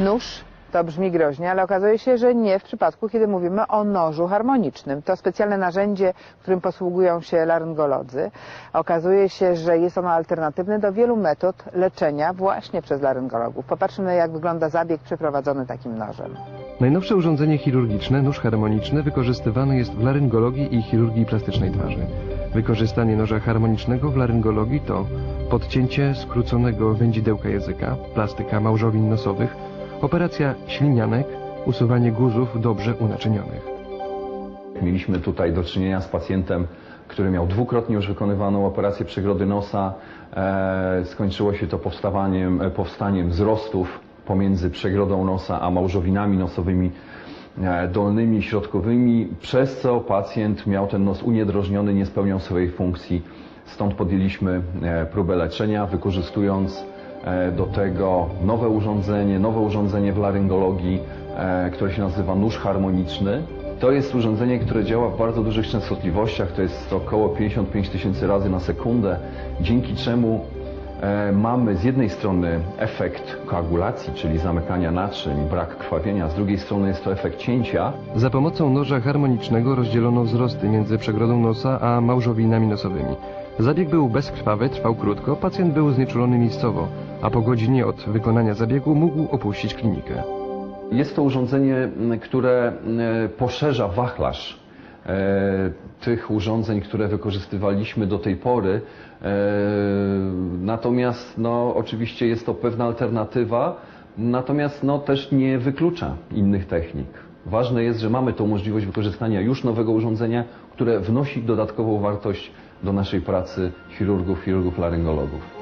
Nóż to brzmi groźnie, ale okazuje się, że nie w przypadku, kiedy mówimy o nożu harmonicznym. To specjalne narzędzie, którym posługują się laryngolodzy. Okazuje się, że jest ono alternatywne do wielu metod leczenia właśnie przez laryngologów. Popatrzmy, jak wygląda zabieg przeprowadzony takim nożem. Najnowsze urządzenie chirurgiczne, nóż harmoniczny, wykorzystywany jest w laryngologii i chirurgii plastycznej twarzy. Wykorzystanie noża harmonicznego w laryngologii to podcięcie skróconego wędzidełka języka, plastyka małżowin nosowych, operacja ślinianek, usuwanie guzów dobrze unaczynionych. Mieliśmy tutaj do czynienia z pacjentem, który miał dwukrotnie już wykonywaną operację przegrody nosa. E, skończyło się to powstawaniem, e, powstaniem wzrostów pomiędzy przegrodą nosa a małżowinami nosowymi e, dolnymi środkowymi, przez co pacjent miał ten nos uniedrożniony, nie spełniał swojej funkcji. Stąd podjęliśmy próbę leczenia, wykorzystując do tego nowe urządzenie, nowe urządzenie w laryngologii, e, które się nazywa nóż harmoniczny. To jest urządzenie, które działa w bardzo dużych częstotliwościach, to jest około 55 tysięcy razy na sekundę, dzięki czemu e, mamy z jednej strony efekt koagulacji, czyli zamykania naczyń, brak krwawienia, z drugiej strony jest to efekt cięcia, Za pomocą noża harmonicznego rozdzielono wzrosty między przegrodą nosa a małżowinami nosowymi. Zabieg był bezkrwawy, trwał krótko, pacjent był znieczulony miejscowo, a po godzinie od wykonania zabiegu mógł opuścić klinikę. Jest to urządzenie, m, które m, poszerza wachlarz e, tych urządzeń, które wykorzystywaliśmy do tej pory. E, natomiast no, oczywiście jest to pewna alternatywa, natomiast no, też nie wyklucza innych technik. Ważne jest, że mamy tą możliwość wykorzystania już nowego urządzenia, które wnosi dodatkową wartość do naszej pracy chirurgów, chirurgów laryngologów.